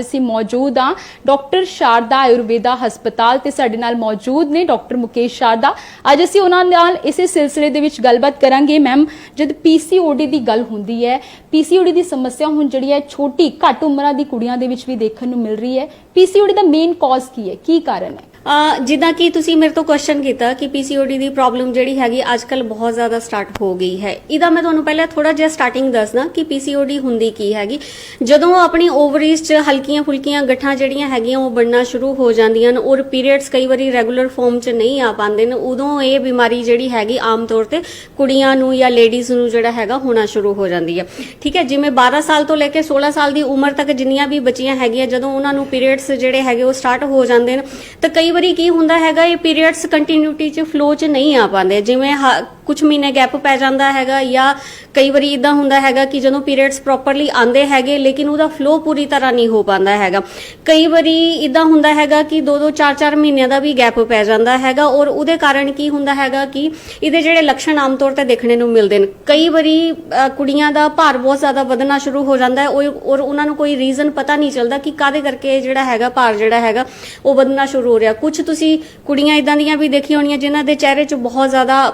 ਅਸੀਂ ਮੌਜੂਦ ਆ ਡਾਕਟਰ ਸ਼ਾਰਦਾ ਆਯੁਰਵੇਦਾ ਹਸਪਤਾਲ ਤੇ ਸਾਡੇ ਨਾਲ ਮੌਜੂਦ ਨੇ ਡਾਕਟਰ ਮੁਕੇਸ਼ ਸ਼ਾਰਦਾ। ਅੱਜ ਅਸੀਂ ਉਹਨਾਂ ਨਾਲ ਇਸੇ ਸਿਲਸਿਲੇ ਦੇ ਵਿੱਚ ਗੱਲਬਾਤ ਕਰਾਂਗੇ। ਮੈਮ ਜਦ ਪੀਸੀਓਡੀ ਦੀ ਗੱਲ ਹੁੰਦੀ ਹੈ ਪੀਸੀਓਡੀ ਦੀ ਸਮੱਸਿਆ ਹੁਣ ਜਿਹੜੀ ਹੈ, ਛੋਟੀ ਘੱਟ ਉਮਰਾਂ ਦੀ ਕੁੜੀਆਂ ਦੇ ਵਿੱਚ ਵੀ ਦੇਖਣ ਨੂੰ ਮਿਲ ਰਹੀ ਹੈ। ਪੀਸੀਓਡੀ ਦਾ ਮੇਨ ਕਾਜ਼ ਕੀ ਹੈ? ਕੀ ਕਾਰਨ ਹੈ? ਜਿੱਦਾਂ ਕਿ ਤੁਸੀਂ ਮੇਰੇ ਤੋਂ ਕੁਐਸਚਨ ਕੀਤਾ ਕਿ ਪੀਸੀਓਡੀ ਦੀ ਪ੍ਰੋਬਲਮ ਜਿਹੜੀ ਹੈਗੀ ਅੱਜਕੱਲ ਬਹੁਤ ਜ਼ਿਆਦਾ ਸਟਾਰਟ ਹੋ ਗਈ ਹੈ। ਇਹਦਾ ਮੈਂ ਤੁਹਾਨੂੰ ਪਹਿਲਾਂ ਥੋੜਾ ਜਿਹਾ ਸਟਾਰਟਿੰਗ ਦੱਸਦਾ ਕਿ ਪੀਸੀਓਡੀ ਹੁੰਦੀ ਕੀ ਹੈਗੀ। ਜਦੋਂ ਆਪਣੀ ਓਵਰੀਜ਼ 'ਚ ਹਲਕੀਆਂ ਫੁਲਕੀਆਂ ਗੱਠਾਂ ਜਿਹੜੀਆਂ ਹੈਗੀਆਂ ਉਹ ਬਣਨਾ ਸ਼ੁਰੂ ਹੋ ਜਾਂਦੀਆਂ ਨੇ ਔਰ ਪੀਰੀਅਡਸ ਕਈ ਵਾਰੀ ਰੈਗੂਲਰ ਫਾਰਮ 'ਚ ਨਹੀਂ ਆ ਪਾਉਂਦੇ ਨੇ, ਉਦੋਂ ਇਹ ਬਿਮਾਰੀ ਜਿਹੜੀ ਹੈਗੀ ਆਮ ਤੌਰ ਤੇ ਕੁੜੀਆਂ ਨੂੰ ਜਾਂ ਲੇਡੀਜ਼ ਨੂੰ ਜਿਹੜਾ ਹੈਗਾ ਹੋਣਾ ਸ਼ੁਰੂ ਹੋ ਜਾਂਦੀ ਹੈ। ਠੀਕ ਹੈ, ਜਿਵੇਂ 12 ਸਾਲ ਤੋਂ ਲੈ ਕੇ 16 ਸਾਲ ਦੀ ਉਮਰ ਤੱਕ ਜਿੰਨੀਆਂ ਵੀ ਬੱਚੀਆਂ ਹੈਗੀਆਂ, ਜਦੋਂ ਉਹਨਾਂ ਨੂੰ ਪੀਰੀਅਡਸ ਜਿਹੜੇ ਹੈਗੇ ਉਹ ਸਟਾਰਟ ਹੋ ਜਾਂਦੇ ਨੇ, ਤਾਂ ਕਈ ਵਾਰੀ ਕੀ ਹੁੰਦਾ ਹੈਗਾ ਇਹ ਪੀਰੀਅਡਸ ਕੰਟੀਨਿਊਟੀ ਚ ਫਲੋ ਚ ਨਹੀਂ ਆ ਪਾਉਂਦੇ। ਜਿਵੇਂ ਕੁਝ ਮਹੀਨੇ ਗੈਪ ਪੈ ਜਾਂਦਾ ਹੈਗਾ ਜਾਂ ਕਈ ਵਾਰੀ ਇਦਾਂ ਹੁੰਦਾ ਹੈਗਾ ਕਿ ਜਦੋਂ ਪੀਰੀਅਡਸ ਪ੍ਰੋਪਰਲੀ ਆਉਂਦੇ ਹੈਗੇ, ਲੇਕਿਨ ਉਹਦਾ ਫਲੋ ਪੂਰੀ ਤਰ੍ਹਾਂ ਨਹੀਂ ਹੋ ਪਾਉਂਦਾ ਹੈਗਾ। ਕਈ ਵਾਰੀ ਇਦਾਂ ਹੁੰਦਾ ਹੈਗਾ ਕਿ 2-2 4-4 ਮਹੀਨਿਆਂ ਦਾ ਵੀ ਗੈਪ ਪੈ ਜਾਂਦਾ ਹੈਗਾ ਔਰ ਉਹਦੇ ਕਾਰਨ ਕੀ ਹੁੰਦਾ ਹੈਗਾ ਕਿ ਇਹਦੇ ਜਿਹੜੇ ਲੱਛਣ ਆਮ ਤੌਰ ਤੇ ਦੇਖਣੇ ਨੂੰ ਮਿਲਦੇ ਨੇ। ਕਈ ਵਾਰੀ ਕੁੜੀਆਂ ਦਾ ਭਾਰ ਬਹੁਤ ਜ਼ਿਆਦਾ ਵਧਣਾ ਸ਼ੁਰੂ ਹੋ ਜਾਂਦਾ ਹੈ ਔਰ ਉਹਨਾਂ ਨੂੰ ਕੋਈ ਰੀਜ਼ਨ ਪਤਾ ਨਹੀਂ ਚੱਲਦਾ ਕਿ ਕਾਦੇ ਕਰਕੇ ਜਿਹੜਾ ਹੈਗਾ ਭਾਰ ਜਿਹੜਾ ਹੈਗਾ ਉਹ ਵਧਣਾ ਸ਼ੁਰੂ ਹੋ ਰਿਹਾ। ਕੁਝ ਤੁਸੀਂ ਕੁੜੀਆਂ ਇਦਾਂ ਦੀਆਂ ਵੀ ਦੇਖੀਆਂ ਹੋਣੀਆਂ ਜਿਨ੍ਹਾਂ ਦੇ ਚਿਹਰੇ 'ਚ ਬਹੁਤ ਜ਼ਿਆਦਾ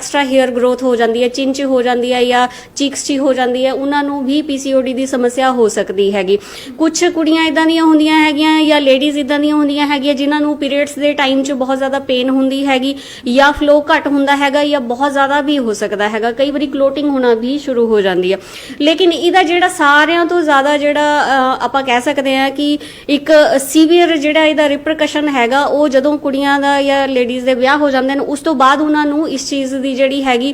ਐਕਸਟਰਾ ਹੇਅਰ ਗਰੋਥ ਹੋ ਜਾਂਦੀ ਹੈ ਚਿੰਨ 'ਚ ਹੋ ਜਾਂਦੀ ਹੈ ਜਾਂ ਚੀਕਸ 'ਚ ਹੋ ਜਾਂਦੀ ਹੈ, ਉਹਨਾਂ ਨੂੰ ਵੀ ਪੀਸੀਓਡੀ ਦੀ ਸਮੱਸਿਆ ਹੋ ਸਕਦੀ ਹੈਗੀ। ਕੁਝ ਕੁੜੀਆਂ ਇਦਾਂ ਦੀਆਂ ਹੁੰਦੀਆਂ ਹੈਗੀਆਂ ਜਾਂ ਲੇਡੀਜ਼ ਇਦਾਂ ਦੀਆਂ ਹੁੰਦੀਆਂ ਹੈਗੀਆਂ ਜਿਨ੍ਹਾਂ ਨੂੰ ਪੀਰੀਅਡਸ ਦੇ ਟਾਈਮ 'ਚ ਬਹੁਤ ਜ਼ਿਆਦਾ ਪੇਨ ਹੁੰਦੀ ਹੈਗੀ ਜਾਂ ਫਲੋ ਘੱਟ ਹੁੰਦਾ ਹੈਗਾ ਜਾਂ ਬਹੁਤ ਜ਼ਿਆਦਾ ਵੀ ਹੋ ਸਕਦਾ ਹੈਗਾ। ਕਈ ਵਾਰੀ ਕਲੋਟਿੰਗ ਹੋਣਾ ਵੀ ਸ਼ੁਰੂ ਹੋ ਜਾਂਦੀ ਹੈ। ਲੇਕਿਨ ਇਹਦਾ ਜਿਹੜਾ ਸਾਰਿਆਂ ਤੋਂ ਜ਼ਿਆਦਾ ਜਿਹੜਾ ਆਪਾਂ ਕਹਿ ਸਕਦੇ ਹਾਂ ਕਿ ਇੱਕ ਸੀਵੀਅਰ ਜਿਹੜਾ ਇਹਦਾ ਰਿਪਰਕਸ਼ਨ ਹੈਗਾ, ਉਹ ਜਦੋਂ ਕੁੜੀਆਂ ਦਾ ਜਾਂ ਲੇਡੀਜ਼ ਦੇ ਵਿਆਹ ਹੋ ਜਾਂਦੇ ਨੇ, ਉਸ ਤੋਂ ਬਾਅਦ ਉਹਨਾਂ ਨੂੰ ਇਸ ਚੀਜ਼ ਦੀ ਜਿਹੜੀ ਹੈਗੀ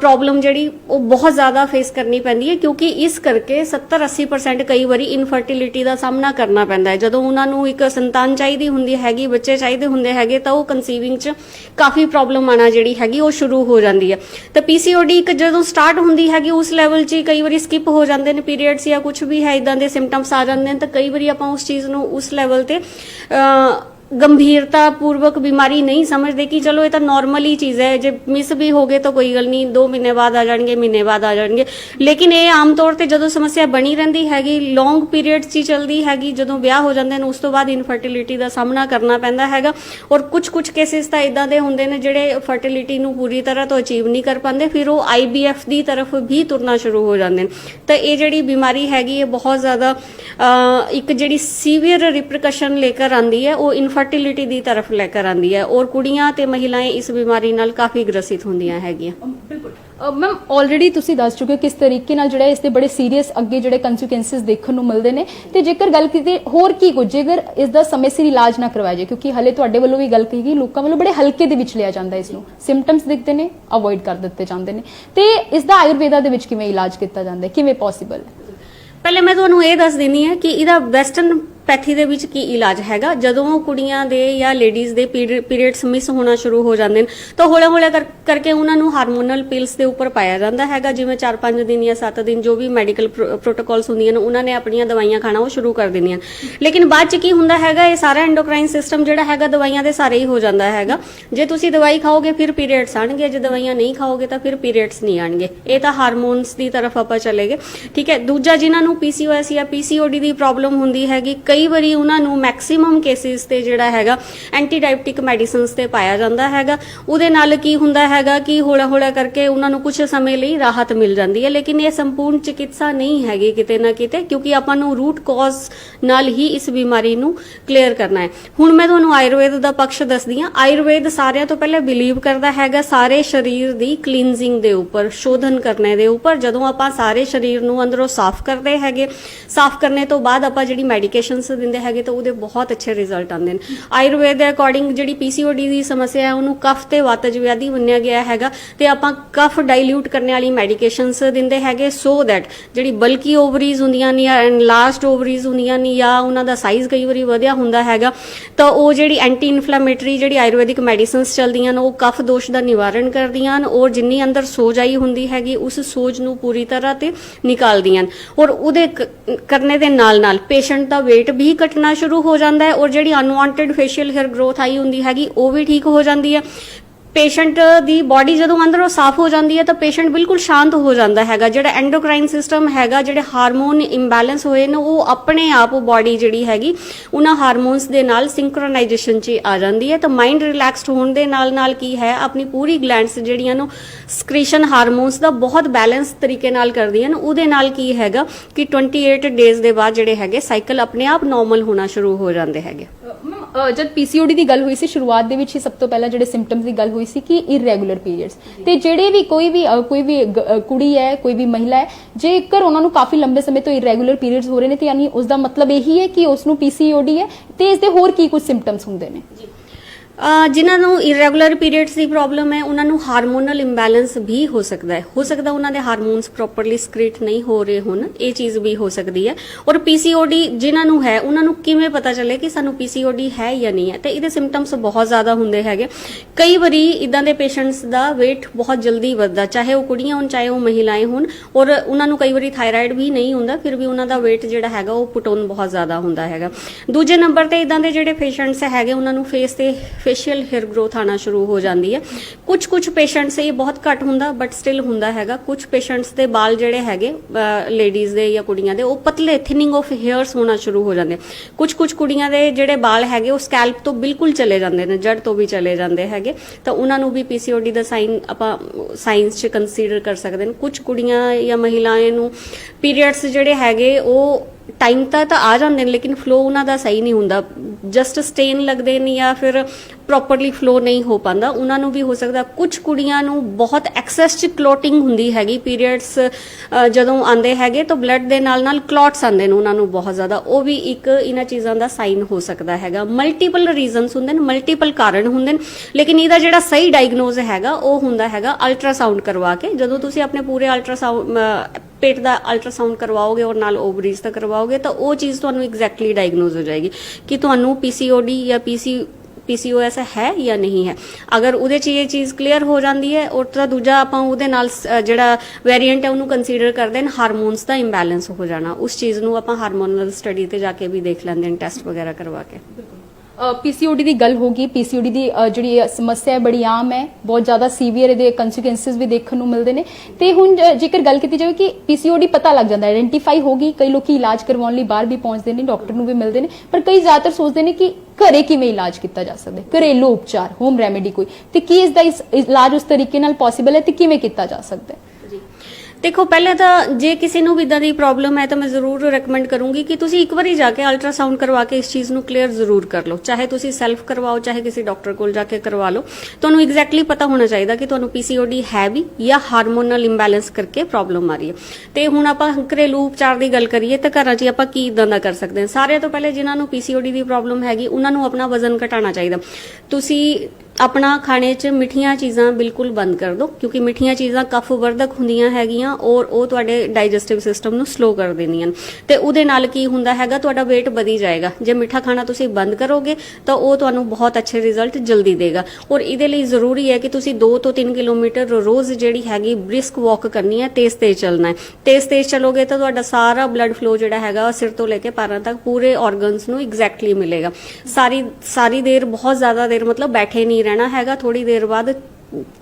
ਪ੍ਰੋਬਲਮ ਜਿਹੜੀ ਉਹ ਬਹੁਤ ਜ਼ਿਆਦਾ ਫੇਸ ਕਰਨੀ ਪੈਂਦੀ ਹੈ ਕਿਉਂਕਿ ਇਸ ਕਰਕੇ 70-80% ਕਈ ਵਾਰੀ ਇਨਫਰਟੀਲਿਟੀ ਦਾ ਸਾਹਮਣਾ ਕਰਨਾ ਪੈਂਦਾ ਹੈ। ਜਦੋਂ ਉਹਨਾਂ ਨੂੰ ਇੱਕ ਸੰਤਾਨ ਚਾਹੀਦੀ ਹੁੰਦੀ ਹੈਗੀ, ਬੱਚੇ ਚਾਹੀਦੇ ਹੁੰਦੇ ਹੈਗੇ, ਤਾਂ ਉਹ ਕਨਸੀਵਿੰਗ 'ਚ ਕਾਫੀ ਪ੍ਰੋਬਲਮ ਆਣਾ ਜਿਹੜੀ ਹੈਗੀ ਉਹ ਸ਼ੁਰੂ ਹੋ ਜਾਂਦੀ ਹੈ। ਤਾਂ ਪੀਸੀਓਡੀ ਇੱਕ ਜਦੋਂ ਸਟਾਰਟ ਹੁੰਦੀ ਹੈਗੀ, ਉਸ ਲੈਵਲ 'ਚ ਕਈ ਵਾਰੀ ਸਕਿਪ ਹੋ ਜਾਂਦੇ ਨੇ ਪੀਰੀਅਡਸ ਜਾਂ ਕੁਝ ਵੀ ਹੈ ਇਦਾਂ ਦੇ ਸਿੰਪਟਮਸ ਆ ਜਾਂਦੇ ਨੇ, ਤਾਂ ਕਈ ਵਾਰੀ ਆਪਾਂ ਉਸ ਚੀਜ਼ ਨੂੰ ਉਸ ਲੈਵਲ ਤੇ ਗੰਭੀਰਤਾ ਪੂਰਵਕ ਬਿਮਾਰੀ ਨਹੀਂ ਸਮਝਦੇ ਕਿ ਚਲੋ ਇਹ ਤਾਂ ਨਾਰਮਲ ਹੀ ਚੀਜ਼ ਹੈ, ਜੇ ਮਿਸ ਵੀ ਹੋ ਗਏ ਤਾਂ ਕੋਈ ਗੱਲ ਨਹੀਂ 2 ਮਹੀਨੇ ਬਾਅਦ ਆ ਜਾਣਗੇ, ਮਹੀਨੇ ਬਾਅਦ ਆ ਜਾਣਗੇ। ਲੇਕਿਨ ਇਹ ਆਮ ਤੌਰ ਤੇ ਜਦੋਂ ਸਮੱਸਿਆ ਬਣੀ ਰਹਿੰਦੀ ਹੈਗੀ ਲੌਂਗ ਪੀਰੀਅਡ 'ਚ ਹੀ ਚੱਲਦੀ ਹੈਗੀ, ਜਦੋਂ ਵਿਆਹ ਹੋ ਜਾਂਦੇ ਨੇ, ਉਸ ਤੋਂ ਬਾਅਦ ਇਨਫਰਟੀਲਿਟੀ ਦਾ ਸਾਹਮਣਾ ਕਰਨਾ ਪੈਂਦਾ ਹੈਗਾ। ਔਰ ਕੁਝ ਕੁਝ ਕੇਸਿਸ ਤਾਂ ਇਦਾਂ ਦੇ ਹੁੰਦੇ ਨੇ ਜਿਹੜੇ ਫਰਟੀਲਿਟੀ ਨੂੰ ਪੂਰੀ ਤਰ੍ਹਾਂ ਤੋਂ ਅਚੀਵ ਨਹੀਂ ਕਰ ਪਾਉਂਦੇ, ਫਿਰ ਉਹ ਆਈਬੀਐਫ ਦੀ ਤਰਫ ਵੀ ਤੁਰਨਾ ਸ਼ੁਰੂ ਹੋ ਜਾਂਦੇ ਨੇ। ਤਾਂ ਇਹ ਜਿਹੜੀ ਬਿਮਾਰੀ ਹੈਗੀ, ਇਹ ਬਹੁਤ ਜ਼ਿਆਦਾ ਇੱਕ ਜਿਹੜੀ ਸੀਵੀਅਰ ਰਿਪਰਕਸ਼ਨ ਲੈ ਕੇ ਆਂਦੀ ਹੈ, ਉਹ ਇਨਫਰਟੀਲਿਟੀ ਦੀ ਤਰਫ ਲੈ ਕੇ ਆਂਦੀ ਹੈ ਔਰ ਕੁੜੀਆਂ ਤੇ ਮਹਿਲਾएं ਇਸ ਬਿਮਾਰੀ ਨਾਲ ਕਾਫੀ ਗ੍ਰਸਿਤ ਹੁੰਦੀਆਂ ਹੈਗੀਆਂ। ਬਿਲਕੁਲ। ਮੈਮ ਆਲਰੇਡੀ ਤੁਸੀਂ ਦੱਸ ਚੁੱਕੇ ਹੋ ਕਿਸ ਤਰੀਕੇ ਨਾਲ ਜਿਹੜਾ ਇਸ ਦੇ ਬੜੇ ਸੀਰੀਅਸ ਅੱਗੇ ਜਿਹੜੇ ਕਨਸੀਕੁਐਂਸਸ ਦੇਖਣ ਨੂੰ ਮਿਲਦੇ ਨੇ। ਤੇ ਜੇਕਰ ਗੱਲ ਕੀਤੀ ਹੋਰ ਕੀ ਕੁਝ ਜੇਕਰ ਇਸ ਦਾ ਸਮੇਂ ਸਿਰ ਇਲਾਜ ਨਾ ਕਰਵਾਇਆ ਜਾਏ ਕਿਉਂਕਿ ਹਲੇ ਤੁਹਾਡੇ ਵੱਲੋਂ ਵੀ ਗੱਲ ਕਹੀ ਗਈ ਲੋਕਾਂ ਵੱਲੋਂ ਬੜੇ ਹਲਕੇ ਦੇ ਵਿੱਚ ਲਿਆ ਜਾਂਦਾ ਇਸ ਨੂੰ। ਸਿੰਪਟਮਸ ਦਿਖਦੇ ਨੇ ਅਵੋਇਡ ਕਰ ਦਿੱਤੇ ਜਾਂਦੇ ਨੇ। ਤੇ ਇਸ ਦਾ ਆਯੁਰਵੇਦਾ ਦੇ ਵਿੱਚ ਕਿਵੇਂ ਇਲਾਜ ਕੀਤਾ ਜਾਂਦਾ ਹੈ? ਕਿਵੇਂ ਪੋਸੀਬਲ ਹੈ? ਪਹਿਲੇ ਮੈਂ ਤੁਹਾਨੂੰ ਇਹ ਦੱਸ ਦਿੰਨੀ ਆ ਕਿ ਇਹਦਾ ਵੈਸਟਰਨ ਪੈਥੀ ਦੇ ਵਿੱਚ ਕੀ ਇਲਾਜ ਹੈਗਾ? ਜਦੋਂ ਕੁੜੀਆਂ ਦੇ ਜਾਂ ਲੇਡੀਜ਼ ਦੇ ਪੀਰੀਅਡਸ ਮਿਸ ਹੋਣਾ ਸ਼ੁਰੂ ਹੋ ਜਾਂਦੇ ਨੇ, ਤਾਂ ਹੌਲੇ ਹੌਲੇ ਕਰਕੇ ਉਹਨਾਂ ਨੂੰ ਹਾਰਮੋਨਲ ਪਿਲਸ ਦੇ ਉੱਪਰ ਪਾਇਆ ਜਾਂਦਾ ਹੈਗਾ, ਜਿਵੇਂ 4-5 ਦਿਨ ਜਾਂ 7 ਦਿਨ ਜੋ ਵੀ ਮੈਡੀਕਲ ਪ੍ਰੋਟੋਕਾਲਸ ਹੁੰਦੀਆਂ ਨੇ, ਉਹਨਾਂ ਨੇ ਆਪਣੀਆਂ ਦਵਾਈਆਂ ਖਾਣਾ ਉਹ ਸ਼ੁਰੂ ਕਰ ਦਿੰਦੀਆਂ ਲੇਕਿਨ ਬਾਅਦ ਚ ਕੀ ਹੁੰਦਾ ਹੈਗਾ, ਇਹ ਸਾਰਾ ਐਂਡੋਕ੍ਰਾਈਨ ਸਿਸਟਮ ਜਿਹੜਾ ਹੈਗਾ, ਦਵਾਈਆਂ ਦੇ ਸਾਰੇ ਹੀ ਹੋ ਜਾਂਦਾ ਹੈਗਾ। ਜੇ ਤੁਸੀਂ ਦਵਾਈ ਖਾਓਗੇ, ਫਿਰ ਪੀਰੀਅਡਸ ਆਣਗੇ, ਜੇ ਦਵਾਈਆਂ ਨਹੀਂ ਖਾਓਗੇ, ਤਾਂ ਫਿਰ ਪੀਰੀਅਡਸ ਨਹੀਂ ਆਣਗੇ। ਇਹ ਤਾਂ ਹਾਰਮੋਨਸ ਦੀ ਤਰਫ ਆਪਾਂ ਚਲੇਗੇ ਠੀਕ ਹੈ, ਦੂਜਾ ਜਿਨ੍ਹਾਂ ਨੂੰ ਪੀਸੀਓਐਸ ਜਾਂ ਪੀਸੀਓਡੀ ਦੀ ਪ੍ਰੋਬਲਮ ਹੁੰਦੀ ਹੈਗੀ ਕਈ ਵਾਰੀ ਉਹਨਾਂ ਨੂੰ ਮੈਕਸਿਮਮ ਕੇਸਿਸ ਤੇ ਜਿਹੜਾ ਹੈਗਾ ਐਂਟੀਡਾਇਬਟਿਕ ਮੈਡੀਸਿਨਸ ਤੇ ਪਾਇਆ ਜਾਂਦਾ ਹੈਗਾ। ਉਹਦੇ ਨਾਲ ਕੀ ਹੁੰਦਾ ਹੈਗਾ ਕਿ ਹੌਲਾ ਹੌਲਾ ਕਰਕੇ ਉਹਨਾਂ ਨੂੰ ਕੁਝ ਸਮੇਂ ਲਈ ਰਾਹਤ ਮਿਲ ਜਾਂਦੀ ਹੈ, ਲੇਕਿਨ ਇਹ ਸੰਪੂਰਨ ਚਿਕਿਤਸਾ ਨਹੀਂ ਹੈਗੀ ਕਿਤੇ ਨਾ ਕਿਤੇ, ਕਿਉਂਕਿ ਆਪਾਂ ਨੂੰ ਰੂਟ ਕਾਜ਼ ਨਾਲ ਹੀ ਇਸ ਬਿਮਾਰੀ ਨੂੰ ਕਲੀਅਰ ਕਰਨਾ ਹੈ। ਹੁਣ ਮੈਂ ਤੁਹਾਨੂੰ ਆਯੁਰਵੇਦ ਦਾ ਪੱਖ ਦੱਸਦੀ ਹਾਂ। ਆਯੁਰਵੇਦ ਸਾਰਿਆਂ ਤੋਂ ਪਹਿਲਾਂ ਬਿਲੀਵ ਕਰਦਾ ਹੈਗਾ ਸਾਰੇ ਸਰੀਰ ਦੀ ਕਲੀਨਜ਼ਿੰਗ ਦੇ ਉੱਪਰ, ਸ਼ੋਧਨ ਕਰਨੇ ਦੇ ਉੱਪਰ। ਜਦੋਂ ਆਪਾਂ ਸਾਰੇ ਸਰੀਰ ਨੂੰ ਅੰਦਰੋਂ ਸਾਫ਼ ਕਰਦੇ ਹੈਗੇ, ਸਾਫ਼ ਕਰਨੇ ਤੋਂ ਬਾਅਦ ਆਪਾਂ ਜਿਹੜੀ ਮੈਡੀਕੇਸ਼ਨਸ ਦਿੰਦੇ ਹੈਗੇ ਤਾਂ ਉਹਦੇ ਬਹੁਤ ਅੱਛੇ ਰਿਜ਼ਲਟ ਆਉਂਦੇ ਨੇ। ਆਯੁਰਵੇਦ ਦੇ ਅਕੋਰਡਿੰਗ ਜਿਹੜੀ ਪੀਸੀਓਡੀ ਦੀ ਸਮੱਸਿਆ ਹੈ, ਉਹਨੂੰ ਕਫ ਤੇ ਵਾਤਜ ਵਿਆਧੀ ਮੰਨਿਆ ਗਿਆ ਹੈਗਾ ਤੇ ਆਪਾਂ ਕਫ ਡਾਈਲਿਊਟ ਕਰਨ ਵਾਲੀ ਮੈਡੀਕੇਸ਼ਨਸ ਦਿੰਦੇ ਹੈਗੇ ਸੋ ਦੈਟ ਜਿਹੜੀ ਬਲਕੀ ਓਵਰੀਜ਼ ਹੁੰਦੀਆਂ ਨੇ ਜਾਂ ਲਾਸਟ ਓਵਰੀਜ਼ ਹੁੰਦੀਆਂ ਨੇ ਜਾਂ ਉਹਨਾਂ ਦਾ ਸਾਈਜ਼ ਕਈ ਵਾਰੀ ਵਧਿਆ ਹੁੰਦਾ ਹੈਗਾ, ਤਾਂ ਉਹ ਜਿਹੜੀ ਐਂਟੀ ਇਨਫਲੇਮੇਟਰੀ ਜਿਹੜੀ ਆਯੁਰਵੈਦਿਕ ਮੈਡੀਸਿਨਸ ਚੱਲਦੀਆਂ ਨੇ, ਉਹ ਕਫ ਦੋਸ਼ ਦਾ ਨਿਵਾਰਣ ਕਰਦੀਆਂ ਹਨ ਔਰ ਜਿੰਨੀ ਅੰਦਰ ਸੋਜ ਆਈ ਹੁੰਦੀ ਹੈਗੀ, ਉਸ ਸੋਜ ਨੂੰ ਪੂਰੀ ਤਰ੍ਹਾਂ ਤੇ ਨਿਕਾਲਦੀਆਂ ਹਨ ਔਰ ਉਹਦੇ ਕ- ਕਰਨੇ ਦੇ ਨਾਲ ਨਾਲ ਪੇਸ਼ੈਂਟ ਦਾ weight ਵੀ ਘਟਣਾ ਸ਼ੁਰੂ ਹੋ ਜਾਂਦਾ ਹੈ ਔਰ ਜਿਹੜੀ ਅਨਵਾਂਟਡ ਫੇਸ਼ੀਅਲ ਹੇਅਰ ਗਰੋਥ ਆਈ ਹੁੰਦੀ ਹੈਗੀ, ਉਹ ਵੀ ਠੀਕ ਹੋ ਜਾਂਦੀ ਹੈ। ਪੇਸ਼ੈਂਟ ਦੀ ਬਾਡੀ ਜਦੋਂ ਅੰਦਰੋਂ ਸਾਫ਼ ਹੋ ਜਾਂਦੀ ਹੈ ਤਾਂ ਪੇਸ਼ੈਂਟ ਬਿਲਕੁਲ ਸ਼ਾਂਤ ਹੋ ਜਾਂਦਾ ਹੈਗਾ। ਜਿਹੜਾ ਐਂਡੋਕ੍ਰਾਈਨ ਸਿਸਟਮ ਹੈਗਾ, ਜਿਹੜੇ ਹਾਰਮੋਨ ਇੰਬੈਲੈਂਸ ਹੋਏ ਨੇ, ਉਹ ਆਪਣੇ ਆਪ ਬਾਡੀ ਜਿਹੜੀ ਹੈਗੀ, ਉਹਨਾਂ ਹਾਰਮੋਨਸ ਦੇ ਨਾਲ ਸਿੰਕਰੋਨਾਈਜੇਸ਼ਨ 'ਚ ਆ ਜਾਂਦੀ ਹੈ। ਤਾਂ ਮਾਈਂਡ ਰਿਲੈਕਸਡ ਹੋਣ ਦੇ ਨਾਲ ਨਾਲ ਕੀ ਹੈ, ਆਪਣੀ ਪੂਰੀ ਗਲੈਂਡਸ ਜਿਹੜੀਆਂ ਨੂੰ ਸਕ੍ਰੀਸ਼ਨ ਹਾਰਮੋਨਸ ਦਾ ਬਹੁਤ ਬੈਲੈਂਸ ਤਰੀਕੇ ਨਾਲ ਕਰਦੀਆਂ ਨੇ। ਉਹਦੇ ਨਾਲ ਕੀ ਹੈਗਾ ਕਿ 28 ਡੇਜ਼ ਦੇ ਬਾਅਦ ਜਿਹੜੇ ਹੈਗੇ ਸਾਈਕਲ ਆਪਣੇ ਆਪ ਨਾਰਮਲ ਹੋਣਾ ਸ਼ੁਰੂ ਹੋ ਜਾਂਦੇ ਹੈਗੇ। ਜਦ ਪੀਸੀਓਡੀ ਦੀ ਗੱਲ ਹੋਈ ਸੀ ਸ਼ੁਰੂਆਤ ਦੇ ਵਿੱਚ ਹੀ ਸਭ ਤੋਂ ਪਹਿਲਾਂ ਜਿਹੜੇ ਸਿੰਪਟਮਸ ਦੀ ਗੱਲ ਹੋਈ ਸੀ ਕਿ ਇਰੈਗੂਲਰ ਪੀਰੀਅਡਸ ਤੇ ਜਿਹੜੇ ਵੀ ਕੋਈ ਵੀ ਕੋਈ ਵੀ ਕੁੜੀ ਹੈ ਕੋਈ ਵੀ ਮਹਿਲਾ ਹੈ ਜੇਕਰ ਉਹਨਾਂ ਨੂੰ ਕਾਫੀ ਲੰਬੇ ਸਮੇਂ ਤੋਂ ਇਰੈਗੂਲਰ ਪੀਰੀਅਡਸ ਹੋ ਰਹੇ ਨੇ ਤੇ ਯਾਨੀ ਉਸ ਦਾ ਮਤਲਬ ਇਹੀ ਹੈ ਕਿ ਉਸ ਨੂੰ ਪੀਸੀਓਡੀ ਹੈ ਤੇ ਇਸ ਦੇ ਹੋਰ ਕੀ ਕੁਝ ਸਿੰਪਟਮਸ ਹੁੰਦੇ ਨੇ। ਅਹ ਜਿਨ੍ਹਾਂ ਨੂੰ ਇਰੈਗੂਲਰ ਪੀਰੀਅਡਸ ਦੀ ਪ੍ਰੋਬਲਮ ਹੈ, ਉਹਨਾਂ ਨੂੰ ਹਾਰਮੋਨਲ ਇੰਬੈਲੈਂਸ ਵੀ ਹੋ ਸਕਦਾ ਹੈ। ਹੋ ਸਕਦਾ ਉਹਨਾਂ ਦੇ ਹਾਰਮੋਨਸ ਪ੍ਰੋਪਰਲੀ ਸਕ੍ਰੀਟ ਨਹੀਂ ਹੋ ਰਹੇ ਹੋਣ, ਇਹ ਚੀਜ਼ ਵੀ ਹੋ ਸਕਦੀ ਹੈ। ਔਰ ਪੀਸੀਓਡੀ ਜਿਨ੍ਹਾਂ ਨੂੰ ਹੈ, ਉਹਨਾਂ ਨੂੰ ਕਿਵੇਂ ਪਤਾ ਚੱਲੇ ਕਿ ਸਾਨੂੰ ਪੀਸੀਓਡੀ ਹੈ ਜਾਂ ਨਹੀਂ ਹੈ? ਤੇ ਇਹਦੇ ਸਿੰਪਟਮਸ ਬਹੁਤ ਜ਼ਿਆਦਾ ਹੁੰਦੇ ਹੈਗੇ। ਕਈ ਵਾਰੀ ਇਦਾਂ ਦੇ ਪੇਸ਼ੈਂਟਸ ਦਾ weight ਬਹੁਤ ਜਲਦੀ ਵੱਧਦਾ, ਚਾਹੇ ਉਹ ਕੁੜੀਆਂ ਹੋਣ, ਚਾਹੇ ਉਹ ਮਹਿਲਾएं ਹੋਣ। ਔਰ ਉਹਨਾਂ ਨੂੰ ਕਈ ਵਾਰੀ ਥਾਇਰਾਇਡ ਵੀ ਨਹੀਂ ਹੁੰਦਾ, ਫਿਰ ਵੀ ਉਹਨਾਂ ਦਾ weight ਜਿਹੜਾ ਹੈਗਾ, ਉਹ ਪੁਟੋਨ ਬਹੁਤ ਜ਼ਿਆਦਾ ਹੁੰਦਾ ਹੈਗਾ। ਦੂਜੇ ਨੰਬਰ ਤੇ ਇਦਾਂ ਦੇ ਜਿਹੜੇ ਪੇਸ਼ੈਂਟਸ ਹੈਗੇ, ਉਹਨਾਂ ਨੂੰ ਫੇਸ ਤੇ ਫੇਸ਼ੀਅਲ ਹੇਅਰ ਗਰੋਥ ਆਣਾ ਸ਼ੁਰੂ ਹੋ ਜਾਂਦੀ ਹੈ। ਕੁਝ ਕੁਝ ਪੇਸ਼ੈਂਟਸ ਇਹ ਬਹੁਤ ਘੱਟ ਹੁੰਦਾ ਬਟ ਸਟਿਲ ਹੁੰਦਾ ਹੈਗਾ। ਕੁਝ ਪੇਸ਼ੈਂਟਸ ਦੇ ਵਾਲ ਜਿਹੜੇ ਹੈਗੇ ਲੇਡੀਜ਼ ਦੇ ਜਾਂ ਕੁੜੀਆਂ ਦੇ, ਉਹ ਪਤਲੇ ਥਿਨਿੰਗ ਆਫ ਹੇਅਰਸ ਹੋਣਾ ਸ਼ੁਰੂ ਹੋ ਜਾਂਦੇ। ਕੁਝ ਕੁਝ ਕੁੜੀਆਂ ਦੇ ਜਿਹੜੇ ਵਾਲ ਹੈਗੇ, ਉਹ ਸਕੈਲਪ ਤੋਂ ਬਿਲਕੁਲ ਚਲੇ ਜਾਂਦੇ ਨੇ ਜੜ ਤੋਂ ਵੀ ਚਲੇ ਜਾਂਦੇ ਹੈਗੇ। ਤਾਂ ਉਹਨਾਂ ਨੂੰ ਵੀ ਪੀਸੀਓਡੀ ਦਾ ਸਾਈਨ ਆਪਾਂ ਸਾਇੰਸ 'ਚ ਕੰਸੀਡਰ ਕਰ ਸਕਦੇ ਨੇ। ਕੁਝ ਕੁੜੀਆਂ ਜਾਂ ਮਹਿਲਾਵਾਂ ਨੂੰ ਪੀਰੀਅਡਸ ਜਿਹੜੇ ਹੈਗੇ, ਉਹ ਟਾਈਮ ਤਾਂ ਤਾਂ ਆ ਜਾਂਦੇ ਨੇ, ਲੇਕਿਨ ਫਲੋ ਉਹਨਾਂ ਦਾ ਸਹੀ ਨਹੀਂ ਹੁੰਦਾ। ਜਸਟ ਸਟੇਨ ਲੱਗਦੇ ਨੇ ਜਾਂ ਫਿਰ ਪ੍ਰੋਪਰਲੀ ਫਲੋ ਨਹੀਂ ਹੋ ਪਾਉਂਦਾ। ਉਹਨਾਂ ਨੂੰ ਵੀ ਹੋ ਸਕਦਾ ਕੁਝ ਕੁੜੀਆਂ ਨੂੰ ਬਹੁਤ ਐਕਸੈਸ ਚ ਕਲੋਟਿੰਗ ਹੁੰਦੀ ਹੈਗੀ ਪੀਰੀਅਡਸ ਜਦੋਂ ਆਉਂਦੇ ਹੈਗੇ ਤਾਂ ਬਲੱਡ ਦੇ ਨਾਲ ਨਾਲ ਕਲੌਟਸ ਆਉਂਦੇ ਨੇ ਉਹਨਾਂ ਨੂੰ ਬਹੁਤ ਜ਼ਿਆਦਾ। ਉਹ ਵੀ ਇੱਕ ਇਹਨਾਂ ਚੀਜ਼ਾਂ ਦਾ ਸਾਈਨ ਹੋ ਸਕਦਾ ਹੈਗਾ। ਮਲਟੀਪਲ ਰੀਜ਼ਨਸ ਹੁੰਦੇ ਨੇ ਮਲਟੀਪਲ ਕਾਰਨ ਹੁੰਦੇ ਨੇ, ਲੇਕਿਨ ਇਹਦਾ ਜਿਹੜਾ ਸਹੀ ਡਾਇਗਨੋਜ਼ ਹੈਗਾ, ਉਹ ਹੁੰਦਾ ਹੈਗਾ ਅਲਟਰਾਸਾਊਂਡ ਕਰਵਾ ਕੇ। ਜਦੋਂ ਤੁਸੀਂ ਆਪਣੇ ਪੂਰੇ ਅਲਟਰਾਸਾਊਂਡ ਪੇਟ ਦਾ ਅਲਟਰਾਸਾਊਂਡ ਕਰਵਾਓਗੇ ਔਰ ਨਾਲ ਓਵਰੀਜ਼ ਦਾ ਕਰਵਾਓਗੇ, ਤਾਂ ਉਹ ਚੀਜ਼ ਤੁਹਾਨੂੰ ਐਗਜ਼ੈਕਟਲੀ ਡਾਇਗਨੋਜ਼ ਹੋ ਜਾਏਗੀ ਕਿ ਤੁਹਾਨੂੰ ਪੀਸੀਓਡੀ ਜਾਂ ਪੀਸੀ ਪੀਸੀਓਐਸ ਹੈ ਜਾਂ ਨਹੀਂ ਹੈ। ਅਗਰ ਉਹਦੇ ਚ ਇਹ ਚੀਜ਼ ਕਲੀਅਰ ਹੋ ਜਾਂਦੀ ਹੈ, ਔਰ ਤਾਂ ਦੂਜਾ ਆਪਾਂ ਉਹਦੇ ਨਾਲ ਜਿਹੜਾ ਵੇਰੀਐਂਟ ਹੈ ਉਹਨੂੰ ਕੰਸੀਡਰ ਕਰਦੇ ਨੇ ਹਾਰਮੋਨਸ ਦਾ ਇੰਬੈਲੈਂਸ ਹੋ ਜਾਣਾ। ਉਸ ਚੀਜ਼ ਨੂੰ ਆਪਾਂ ਹਾਰਮੋਨਲ ਸਟੱਡੀ ਤੇ ਜਾ ਕੇ ਵੀ ਦੇਖ ਲੈਂਦੇ ਨੇ ਟੈਸਟ ਵਗੈਰਾ ਕਰਵਾ ਕੇ। ਪੀਸੀਓਡੀ ਦੀ ਗੱਲ ਹੋਗੀ ਪੀਸੀਓਡੀ ਦੀ ਅ, ਜਿਹੜੀ ਇਹ ਸਮੱਸਿਆ ਹੈ ਬੜੀ ਆਮ ਹੈ। ਬਹੁਤ ਜ਼ਿਆਦਾ ਸੀਵੀਅਰ ਇਹਦੇ ਕੰਸੀਕੁਐਂਸਸ ਵੀ ਦੇਖਣ ਨੂੰ ਮਿਲਦੇ ਨੇ। ਤੇ ਹੁਣ ਜ- ਜੇਕਰ ਗੱਲ ਕੀਤੀ ਜਾਵੇ ਕਿ ਪੀਸੀਓਡੀ ਪਤਾ ਲੱਗ ਜਾਂਦਾ ਆਇਡੈਂਟੀਫਾਈ ਹੋਗੀ ਕਈ ਲੋਕੀ ਇਲਾਜ ਕਰਵਾਉਣ ਲਈ ਬਾਹਰ ਵੀ ਪਹੁੰਚਦੇ ਨੇ ਡਾਕਟਰ ਨੂੰ ਵੀ ਮਿਲਦੇ ਨੇ। ਪਰ ਕਈ ਜ਼ਿਆਦਾਤਰ ਸੋਚਦੇ ਨੇ ਕਿ ਘਰੇ ਕਿਵੇਂ ਇਲਾਜ ਕੀਤਾ ਜਾ ਸਕਦਾ ਹੈ? ਘਰੇਲੂ ਉਪਚਾਰ ਹੋਮ ਰੈਮੇਡੀ ਕੋਈ। ਤੇ ਕੀ ਇਸ ਦਾ ਇਸ ਇਲਾਜ ਉਸ ਤਰੀਕੇ ਨਾਲ ਪੋਸੀਬਲ ਹੈ ਤੇ ਕਿਵੇਂ ਕੀਤਾ ਜਾ ਸਕਦਾ ਹੈ? ਦੇਖੋ, ਪਹਿਲਾਂ ਤਾਂ ਜੇ ਕਿਸੇ ਨੂੰ ਵੀ ਇਦਾਂ ਦੀ ਪ੍ਰੋਬਲਮ ਹੈ ਤਾਂ ਮੈਂ ਜ਼ਰੂਰ ਰეკਮੈਂਡ ਕਰੂੰਗੀ ਕਿ ਤੁਸੀਂ ਇੱਕ ਵਾਰੀ ਜਾ ਕੇ ਅਲਟਰਾਸਾਊਂਡ ਕਰਵਾ ਕੇ ਇਸ ਚੀਜ਼ ਨੂੰ ਕਲੀਅਰ ਜ਼ਰੂਰ ਕਰ ਲਓ। ਚਾਹੇ ਤੁਸੀਂ ਸੈਲਫ ਕਰਵਾਓ, ਚਾਹੇ ਕਿਸੇ ਡਾਕਟਰ ਕੋਲ ਜਾ ਕੇ ਕਰਵਾ ਲਓ। ਤੁਹਾਨੂੰ ਐਗਜ਼ੈਕਟਲੀ ਪਤਾ ਹੋਣਾ ਚਾਹੀਦਾ ਕਿ ਤੁਹਾਨੂੰ ਪੀਸੀਓਡੀ ਹੈ ਵੀ ਜਾਂ ਹਾਰਮੋਨਲ ਇੰਬੈਲੈਂਸ ਕਰਕੇ ਪ੍ਰੋਬਲਮ ਆ ਰਹੀ ਹੈ। ਤੇ ਹੁਣ ਆਪਾਂ ਘਰੇਲੂ ਉਪਚਾਰ ਦੀ ਗੱਲ ਕਰੀਏ ਤਾਂ ਘਰਾਂ 'ਚ ਹੀ ਆਪਾਂ ਕੀ ਇਦਾਂ ਦਾ ਕਰ ਸਕਦੇ ਹਾਂ? ਸਾਰਿਆਂ ਤੋਂ ਪਹਿਲੇ ਜਿਨ੍ਹਾਂ ਨੂੰ ਪੀਸੀਓਡੀ ਦੀ ਪ੍ਰੋਬਲਮ ਹੈਗੀ, ਉਹਨਾਂ ਨੂੰ ਆਪਣਾ ਵਜ਼ਨ ਘਟਾਉਣਾ ਚਾਹੀਦਾ। ਤੁਸੀਂ ਆਪਣਾ ਖਾਣੇ 'ਚ ਮਿੱਠੀਆਂ ਚੀਜ਼ਾਂ ਬਿਲਕੁਲ ਬੰਦ ਕਰ ਦਿਓ ਕਿਉਂਕਿ ਮਿੱਠੀਆਂ ਚੀਜ਼ਾਂ ਕਫ ਵਰਧਕ ਹੁੰਦੀਆਂ ਹੈਗੀਆਂ, ਔਰ ਉਹ ਤੁਹਾਡੇ ਡਾਈਜੈਸਟਿਵ ਸਿਸਟਮ ਨੂੰ ਸਲੋ ਕਰ ਦਿੰਦੀਆਂ ਨੇ। ਤੇ ਉਹਦੇ ਨਾਲ ਕੀ ਹੁੰਦਾ ਹੈਗਾ, ਤੁਹਾਡਾ weight ਵਧੀ ਜਾਏਗਾ। ਜੇ ਮਿੱਠਾ ਖਾਣਾ ਤੁਸੀਂ ਬੰਦ ਕਰੋਗੇ, ਤਾਂ ਉਹ ਤੁਹਾਨੂੰ ਬਹੁਤ ਅੱਛੇ ਰਿਜ਼ਲਟ ਜਲਦੀ ਦੇਗਾ। ਔਰ ਇਹਦੇ ਲਈ ਜ਼ਰੂਰੀ ਹੈ ਕਿ ਤੁਸੀਂ 2 ਤੋਂ 3 ਕਿਲੋਮੀਟਰ ਰੋਜ਼ ਜਿਹੜੀ ਹੈਗੀ ਬ੍ਰਿਸਕ ਵਾਕ ਕਰਨੀ ਹੈ, ਤੇਜ਼ ਤੇਜ਼ ਚੱਲਣਾ ਹੈ। ਤੇਜ਼ ਤੇਜ਼ ਚਲੋਗੇ ਤਾਂ ਤੁਹਾਡਾ ਸਾਰਾ ਬਲੱਡ ਫਲੋ ਜਿਹੜਾ ਹੈਗਾ ਸਿਰ ਤੋਂ ਲੈ ਕੇ ਪੈਰਾਂ ਤੱਕ ਪੂਰੇ ਆਰਗਨਸ ਨੂੰ ਐਗਜ਼ੈਕਟਲੀ ਮਿਲੇਗਾ। ਸਾਰੀ ਸਾਰੀ ਦੇਰ, ਬਹੁਤ ਜ਼ਿਆਦਾ ਦੇਰ ਮਤਲਬ ਬੈਠੇ ਨਹੀਂ ਰਹਿਣਾ ਹੈਗਾ ਥੋੜੀ ਦੇਰ ਬਾਅਦ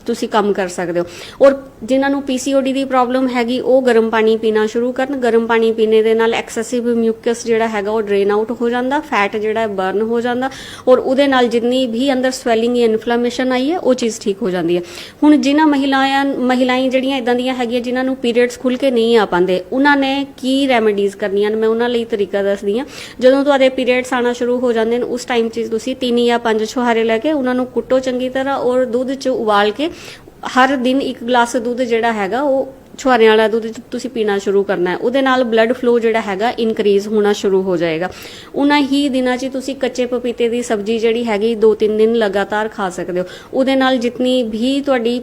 ਤੁਸੀਂ ਕੰਮ ਕਰ ਸਕਦੇ ਹੋ। ਔਰ ਜਿਨ੍ਹਾਂ ਨੂੰ ਪੀਸੀਓਡੀ ਦੀ ਪ੍ਰੋਬਲਮ ਹੈਗੀ, ਉਹ ਗਰਮ ਪਾਣੀ ਪੀਣਾ ਸ਼ੁਰੂ ਕਰਨ। ਗਰਮ ਪਾਣੀ ਪੀਣੇ ਦੇ ਨਾਲ ਐਕਸੈਸਿਵ ਮਿਊਕਸ ਜਿਹੜਾ ਹੈਗਾ, ਉਹ ਡਰੇਨ ਆਊਟ ਹੋ ਜਾਂਦਾ ਫੈਟ ਜਿਹੜਾ ਬਰਨ ਹੋ ਜਾਂਦਾ। ਔਰ ਉਹਦੇ ਨਾਲ ਜਿੰਨੀ ਵੀ ਅੰਦਰ ਸਵੈਲਿੰਗ ਜਾਂ ਇਨਫਲੇਮੇਸ਼ਨ ਆਈ ਹੈ, ਉਹ ਚੀਜ਼ ਠੀਕ ਹੋ ਜਾਂਦੀ ਹੈ। ਹੁਣ ਜਿਨ੍ਹਾਂ ਮਹਿਲਾਵਾਂ ਮਹਿਲਾਵਾਂ ਜਿਹੜੀਆਂ ਇਦਾਂ ਦੀਆਂ ਹੈਗੀਆਂ, ਜਿਨ੍ਹਾਂ ਨੂੰ ਪੀਰੀਅਡਸ ਖੁੱਲ ਕੇ ਨਹੀਂ ਆ ਪਾਉਂਦੇ, ਉਹਨਾਂ ਨੇ ਕੀ ਰੈਮੇਡੀਜ਼ ਕਰਨੀਆਂ ਨੇ? ਮੈਂ ਉਹਨਾਂ ਲਈ ਤਰੀਕਾ ਦੱਸਦੀ ਹਾਂ। ਜਦੋਂ ਤੁਹਾਡੇ ਪੀਰੀਅਡਸ ਆਣਾ ਸ਼ੁਰੂ ਹੋ ਜਾਂਦੇ ਨੇ, ਉਸ ਟਾਈਮ 'ਚ ਤੁਸੀਂ ਤਿੰਨ ਜਾਂ ਪੰਜ ਛੁਹਾਰੇ ਲੈ ਕੇ ਉਹਨਾਂ ਨੂੰ ਕੁੱਟੋ ਚੰਗੀ ਤਰ੍ਹਾਂ ਔਰ ਦੁੱਧ 'ਚ ਉਬਾਲ ਕੇ ਹਰ ਦਿਨ ਇੱਕ ਗਲਾਸ ਦੁੱਧ ਜਿਹੜਾ ਹੈਗਾ ਉਹ ਛੁਹਾਰਿਆਂ ਵਾਲਾ ਦੁੱਧ ਤੁਸੀਂ ਪੀਣਾ ਸ਼ੁਰੂ ਕਰਨਾ ਹੈ। ਉਹਦੇ ਨਾਲ ਬਲੱਡ ਫਲੋ ਜਿਹੜਾ ਹੈਗਾ ਇਨਕਰੀਜ਼ ਹੋਣਾ ਸ਼ੁਰੂ ਹੋ ਜਾਏਗਾ। ਉਹਨਾਂ ਹੀ ਦਿਨਾਂ 'ਚ ਤੁਸੀਂ ਕੱਚੇ ਪਪੀਤੇ ਦੀ ਸਬਜ਼ੀ ਜਿਹੜੀ ਹੈਗੀ 2-3 ਦਿਨ ਲਗਾਤਾਰ ਖਾ ਸਕਦੇ ਹੋ। ਉਹਦੇ ਨਾਲ ਜਿਤਨੀ ਵੀ ਤੁਹਾਡੀ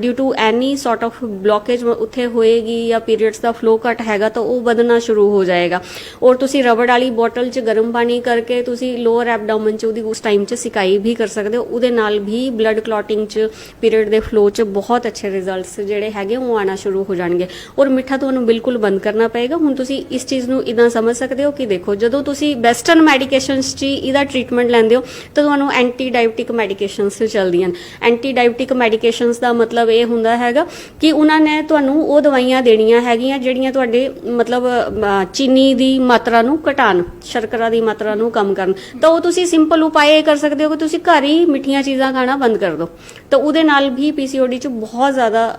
due to any sort of blockage ਉੱਥੇ ਹੋਏਗੀ ਜਾਂ ਪੀਰੀਅਡਸ ਦਾ ਫਲੋ ਘਟ ਹੈਗਾ ਤਾਂ ਉਹ ਵਧਣਾ ਸ਼ੁਰੂ ਹੋ ਜਾਏਗਾ। ਔਰ ਤੁਸੀਂ ਰਬੜ ਵਾਲੀ ਬੋਟਲ 'ਚ ਗਰਮ ਪਾਣੀ ਕਰਕੇ ਤੁਸੀਂ ਲੋਅਰ ਐਬਡੋਮਨ 'ਚ ਉਹਦੀ ਉਸ ਟਾਈਮ 'ਚ ਸਿਕਾਈ ਵੀ ਕਰ ਸਕਦੇ ਹੋ। ਉਹਦੇ ਨਾਲ ਵੀ ਬਲੱਡ ਕਲੌਟਿੰਗ 'ਚ ਪੀਰੀਅਡ ਦੇ ਫਲੋ 'ਚ ਬਹੁਤ ਅੱਛੇ ਰਿਜ਼ਲਟਸ ਜਿਹੜੇ ਹੈਗੇ ਉਹ ਆਣਾ ਸ਼ੁਰੂ ਹੋ ਜਾਣਗੇ। ਔਰ ਮਿੱਠਾ ਤੁਹਾਨੂੰ ਬਿਲਕੁਲ ਬੰਦ ਕਰਨਾ ਪਏਗਾ। ਹੁਣ ਤੁਸੀਂ ਇਸ ਚੀਜ਼ ਨੂੰ ਇਦਾਂ ਸਮਝ ਸਕਦੇ ਹੋ ਕਿ ਦੇਖੋ, ਜਦੋਂ ਤੁਸੀਂ ਵੈਸਟਰਨ ਮੈਡੀਕੇਸ਼ਨਸ 'ਚ ਹੀ ਇਹਦਾ ਟ੍ਰੀਟਮੈਂਟ ਲੈਂਦੇ ਹੋ, ਤਾਂ ਤੁਹਾਨੂੰ ਐਂਟੀ ਡਾਇਬਟਿਕ ਮੈਡੀਕੇਸ਼ਨਸ ਚੱਲਦੀਆਂ ਨੇ। ਐਂਟੀ ਡਾਇਬਟਿਕ ਮੈਡੀਕੇਸ਼ਨਸ ਦਾ ਮਤਲਬ ਇਹ ਹੁੰਦਾ ਹੈਗਾ ਕਿ ਉਹਨਾਂ ਨੇ ਤੁਹਾਨੂੰ ਉਹ ਦਵਾਈਆਂ ਦੇਣੀਆਂ ਹੈਗੀਆਂ ਜਿਹੜੀਆਂ ਤੁਹਾਡੇ ਮਤਲਬ ਚੀਨੀ ਦੀ ਮਾਤਰਾ ਨੂੰ ਘਟਾਉਣ, ਸ਼ਰਕਰਾ ਦੀ ਮਾਤਰਾ ਨੂੰ ਕਮ ਕਰਨ। ਤਾਂ ਉਹ ਤੁਸੀਂ ਸਿੰਪਲ ਉਪਾਅ ਇਹ ਕਰ ਸਕਦੇ ਹੋ ਕਿ ਤੁਸੀਂ ਘਰ ਹੀ ਮਿੱਠੀਆਂ ਚੀਜ਼ਾਂ ਖਾਣਾ ਬੰਦ ਕਰ ਦਿਓ। ਤਾਂ ਉਹਦੇ ਨਾਲ ਵੀ ਪੀਸੀਓਡੀ 'ਚ ਬਹੁਤ ਜ਼ਿਆਦਾ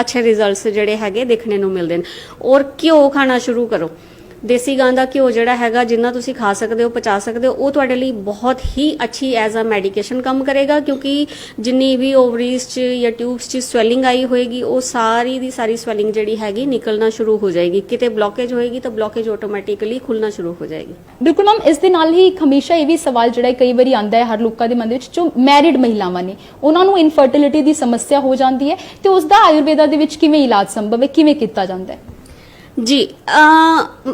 ਅੱਛੇ ਰਿਜ਼ਲਟਸ ਜਿਹੜੇ ਹੈਗੇ ਦੇਖਣੇ ਨੂੰ ਮਿਲਦੇ ਨੇ। ਔਰ ਘਿਓ ਖਾਣਾ ਸ਼ੁਰੂ ਕਰੋ। ਦੇਸੀ ਗਾਂ ਦਾ ਘਿਓ ਜਿਹੜਾ ਹੈਗਾ, ਜਿੰਨਾ ਤੁਸੀਂ ਖਾ ਸਕਦੇ ਹੋ, ਪਚਾ ਸਕਦੇ ਹੋ, ਉਹ ਤੁਹਾਡੇ ਲਈ ਬਹੁਤ ਹੀ ਅੱਛੀ ਐਜ਼ ਅ ਮੈਡੀਕੇਸ਼ਨ ਕੰਮ ਕਰੇਗਾ, ਕਿਉਂਕਿ ਜਿੰਨੀ ਵੀ ਓਵਰੀਜ਼ 'ਚ ਜਾਂ ਟਿਊਬਸ 'ਚ ਸਵੈਲਿੰਗ ਆਈ ਹੋਏਗੀ, ਉਹ ਸਾਰੀ ਦੀ ਸਾਰੀ ਸਵੈਲਿੰਗ ਜਿਹੜੀ ਹੈਗੀ ਨਿਕਲਣਾ ਸ਼ੁਰੂ ਹੋ ਜਾਏਗੀ। ਕਿਤੇ ਬਲੌਕੇਜ ਹੋਏਗੀ ਤਾਂ ਬਲੌਕੇਜ ਆਟੋਮੈਟਿਕਲੀ ਖੁੱਲਣਾ ਸ਼ੁਰੂ ਹੋ ਜਾਏਗੀ। ਬਿਲਕੁਲ ਮੈਮ ਇਸ ਦੇ ਨਾਲ ਹੀ ਇੱਕ ਹਮੇਸ਼ਾ ਇਹ ਵੀ ਸਵਾਲ ਜਿਹੜਾ ਕਈ ਵਾਰੀ ਆਂਦਾ ਹੈ ਹਰ ਲੋਕਾਂ ਦੇ ਮਨ ਦੇ ਵਿੱਚ, ਜੋ ਮੈਰਿਡ ਮਹਿਲਾਵਾਂ ਨੇ, ਉਹਨਾਂ ਨੂੰ ਇਨਫਰਟੀਲਿਟੀ ਦੀ ਸਮੱਸਿਆ ਹੋ ਜਾਂਦੀ ਹੈ ਤੇ ਉਸ ਦਾ ਆਯੁਰਵੇਦਾ ਦੇ ਵਿੱਚ ਕਿਵੇਂ ਇਲਾਜ ਸੰਭਵ ਹੈ, ਕਿਵੇਂ ਕੀਤਾ ਜਾਂਦਾ ਹੈ? ਜੀ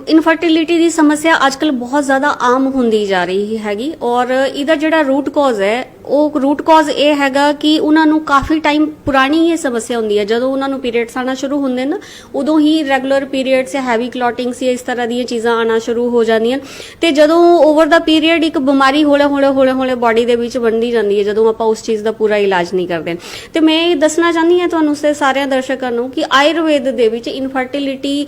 ਇਨਫਰਟੀਲਿਟੀ ਦੀ ਸਮੱਸਿਆ ਅੱਜਕੱਲ ਬਹੁਤ ਜ਼ਿਆਦਾ ਆਮ ਹੁੰਦੀ ਜਾ ਰਹੀ ਹੈਗੀ ਔਰ ਇਹਦਾ ਜਿਹੜਾ ਰੂਟ ਕਾਜ਼ ਹੈ ਉਹ ਰੂਟ ਕਾਜ਼ ਇਹ ਹੈਗਾ ਕਿ ਉਹਨਾਂ ਨੂੰ ਕਾਫੀ ਟਾਈਮ ਪੁਰਾਣੀ ਇਹ ਸਮੱਸਿਆ ਹੁੰਦੀ ਹੈ। ਜਦੋਂ ਉਹਨਾਂ ਨੂੰ ਪੀਰੀਅਡਸ ਆਣਾ ਸ਼ੁਰੂ ਹੁੰਦੇ ਨੇ, ਉਦੋਂ ਹੀ ਰੈਗੂਲਰ ਪੀਰੀਅਡਸ ਜਾਂ ਹੈਵੀ ਕਲੌਟਿੰਗਸ ਜਾਂ ਇਸ ਤਰ੍ਹਾਂ ਦੀਆਂ ਚੀਜ਼ਾਂ ਆਣਾ ਸ਼ੁਰੂ ਹੋ ਜਾਂਦੀਆਂ। ਤੇ ਜਦੋਂ ਓਵਰ ਦਾ ਪੀਰੀਅਡ ਇੱਕ ਬਿਮਾਰੀ ਹੌਲੇ ਹੌਲੇ ਹੌਲੇ ਹੌਲੇ ਬਾਡੀ ਦੇ ਵਿੱਚ ਬਣਦੀ ਜਾਂਦੀ ਹੈ, ਜਦੋਂ ਆਪਾਂ ਉਸ ਚੀਜ਼ ਦਾ ਪੂਰਾ ਇਲਾਜ ਨਹੀਂ ਕਰਦੇ। ਤੇ ਮੈਂ ਇਹ ਦੱਸਣਾ ਚਾਹੁੰਦੀ ਹਾਂ ਤੁਹਾਨੂੰ ਸੇ ਸਾਰਿਆਂ ਦਰਸ਼ਕਾਂ ਨੂੰ ਕਿ ਆਯੁਰਵੇਦ ਦੇ ਵਿੱਚ ਇਨਫਰਟੀਲਿਟੀ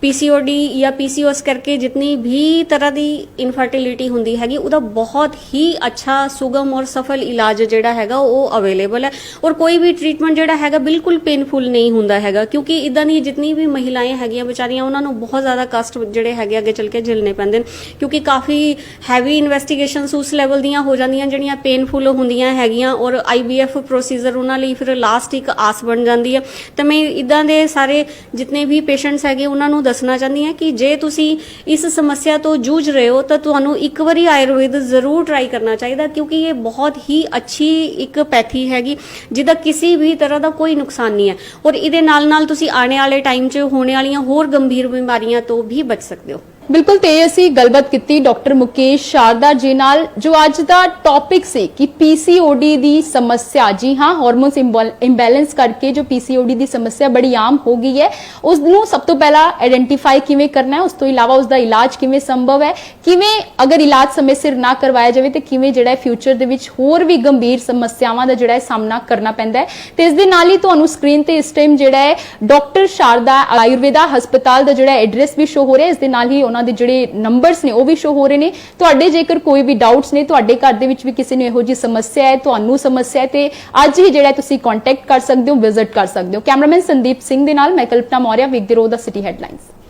ਪੀਸੀਓਡੀ ਜਾਂ ਪੀਸੀਓਐਸ ਕਰਕੇ ਜਿੰਨੀ ਵੀ ਤਰ੍ਹਾਂ ਦੀ ਇਨਫਰਟੀਲਿਟੀ ਹੁੰਦੀ ਹੈਗੀ, ਉਹਦਾ ਬਹੁਤ ਹੀ ਅੱਛਾ, ਸੁਗਮ ਔਰ ਸਫਲ ਇਲਾਜ ਜਿਹੜਾ ਹੈਗਾ, ਉਹ ਅਵੇਲੇਬਲ ਹੈ। ਔਰ ਕੋਈ ਵੀ ਟ੍ਰੀਟਮੈਂਟ ਜਿਹੜਾ ਹੈਗਾ, ਬਿਲਕੁਲ ਪੇਨਫੁਲ ਨਹੀਂ ਹੁੰਦਾ ਹੈਗਾ, ਕਿਉਂਕਿ ਇਦਾਂ ਦੀ ਜਿੰਨੀ ਵੀ ਮਹਿਲਾएं ਹੈਗੀਆਂ ਵਿਚਾਰੀਆਂ, ਉਹਨਾਂ ਨੂੰ ਬਹੁਤ ਜ਼ਿਆਦਾ ਕਸ਼ਟ ਜਿਹੜੇ ਹੈਗੇ ਅੱਗੇ ਚੱਲ ਕੇ ਝੱਲਣੇ ਪੈਂਦੇ ਨੇ। ਕਿਉਂਕਿ ਕਾਫੀ ਹੈਵੀ ਇਨਵੈਸਟੀਗੇਸ਼ਨਸ ਉਸ ਲੈਵਲ ਦੀਆਂ ਹੋ ਜਾਂਦੀਆਂ, ਜਿਹੜੀਆਂ ਪੇਨਫੁਲ ਹੁੰਦੀਆਂ ਹੈਗੀਆਂ, ਔਰ ਆਈਵੀਐਫ ਪ੍ਰੋਸੀਜਰ ਉਹਨਾਂ ਲਈ ਫਿਰ ਲਾਸਟ ਇੱਕ ਆਸ ਬਣ ਜਾਂਦੀ ਹੈ। ਤਾਂ ਮੈਂ ਇਦਾਂ ਦੇ ਸਾਰੇ ਜਿੰਨੇ ਵੀ ਪੇਸ਼ੈਂਟਸ ਹੈਗੇ, ਉਹਨਾਂ ਨੂੰ ਦੱਸਣਾ ਚਾਹੁੰਦੀ ਹਾਂ ਕਿ ਜੇ ਤੁਸੀਂ ਇਸ ਸਮੱਸਿਆ ਤੋਂ ਜੂਝ ਰਹੇ ਹੋ, ਤਾਂ ਤੁਹਾਨੂੰ ਇੱਕ ਵਾਰੀ ਆਯੁਰਵੇਦ ਜ਼ਰੂਰ ਟਰਾਈ ਕਰਨਾ ਚਾਹੀਦਾ, ਕਿਉਂਕਿ ਇਹ ਬਹੁਤ ਹੀ ਅੱਛੀ ਇੱਕ ਪੈਥੀ ਹੈਗੀ, ਜਿਹਦਾ ਕਿਸੇ ਵੀ ਤਰ੍ਹਾਂ ਦਾ ਕੋਈ ਨੁਕਸਾਨ ਨਹੀਂ ਹੈ। ਔਰ ਇਹਦੇ ਨਾਲ ਨਾਲ ਤੁਸੀਂ ਆਉਣੇ ਵਾਲੇ ਟਾਈਮ 'ਚ ਹੋਣੇ ਵਾਲੀਆਂ ਹੋਰ ਗੰਭੀਰ ਬਿਮਾਰੀਆਂ ਤੋਂ ਵੀ ਬਚ ਸਕਦੇ ਹੋ। ਬਿਲਕੁਲ ਤੇ ਅਸੀਂ ਗੱਲਬਾਤ ਕੀਤੀ ਡਾਕਟਰ ਮੁਕੇਸ਼ ਸ਼ਾਰਦਾ ਜੀ ਨਾਲ, ਜੋ ਅੱਜ ਦਾ ਟੌਪਿਕ ਸੀ ਕਿ ਪੀਸੀਓਡੀ ਦੀ ਸਮੱਸਿਆ। ਜੀ ਹਾਂ ਹਾਰਮੋਨਸ ਇੰਬੈਲੈਂਸ ਕਰਕੇ ਜੋ ਪੀਸੀਓਡੀ ਦੀ ਸਮੱਸਿਆ ਬੜੀ ਆਮ ਹੋ ਗਈ ਹੈ। ਉਸ ਨੂੰ ਸਭ ਤੋਂ ਪਹਿਲਾਂ ਆਇਡੈਂਟੀਫਾਈ ਕਿਵੇਂ ਕਰਨਾ ਹੈ, ਉਸ ਤੋਂ ਇਲਾਵਾ ਉਸ ਦਾ ਇਲਾਜ ਕਿਵੇਂ ਸੰਭਵ ਹੈ, ਕਿਵੇਂ ਅਗਰ ਇਲਾਜ ਸਮੇਂ ਸਿਰ ਨਾ ਕਰਵਾਇਆ ਜਾਵੇ ਤੇ ਕਿਵੇਂ ਜਿਹੜਾ ਫਿਊਚਰ ਦੇ ਵਿੱਚ ਹੋਰ ਵੀ ਗੰਭੀਰ ਸਮੱਸਿਆਵਾਂ ਦਾ ਜਿਹੜਾ ਹੈ ਸਾਹਮਣਾ ਕਰਨਾ ਪੈਂਦਾ ਹੈ। ਤੇ ਇਸ ਦੇ ਨਾਲ ਹੀ ਤੁਹਾਨੂੰ ਸਕਰੀਨ ਤੇ ਇਸ ਟਾਈਮ ਜਿਹੜਾ ਹੈ ਡਾਕਟਰ ਸ਼ਾਰਦਾ ਆਯੁਰਵੇਦਾ ਹਸਪਤਾਲ ਦਾ ਜਿਹੜਾ ਐਡਰੈਸ ਵੀ ਸ਼ੋ ਹੋ ਰਿਹਾ ਇਸ ਦੇ ਨਾਲ ਹੀ ਉਹਨਾਂ ਦੇ ਜਿਹੜੇ ਨੰਬਰਸ ਨੇ, ਉਹ ਵੀ ਸ਼ੋ ਹੋ ਰਹੇ ਨੇ। ਤੁਹਾਡੇ ਜੇਕਰ ਕੋਈ ਵੀ ਡਾਊਟਸ ਨੇ, ਤੁਹਾਡੇ ਘਰ ਦੇ ਵਿੱਚ ਵੀ ਕਿਸੇ ਨੂੰ ਇਹੋ ਜਿਹੀ ਸਮੱਸਿਆ ਹੈ, ਤੁਹਾਨੂੰ ਸਮੱਸਿਆ ਹੈ, ਤੇ ਅੱਜ ਹੀ ਜਿਹੜਾ ਤੁਸੀਂ ਕੰਟੈਕਟ ਕਰ ਸਕਦੇ ਹੋ ਵਿਜ਼ਿਟ ਕਰ ਸਕਦੇ ਹੋ। ਕੈਮਰਾਮੈਨ ਸੰਦੀਪ ਸਿੰਘ ਦੇ ਨਾਲ, ਮੈਂ ਕਲਪਨਾ ਮੌਰਿਆ ਵੇਖਦੇ ਰਹੋ ਦਾ ਸਿਟੀ ਹੈਡਲਾਈਨਸ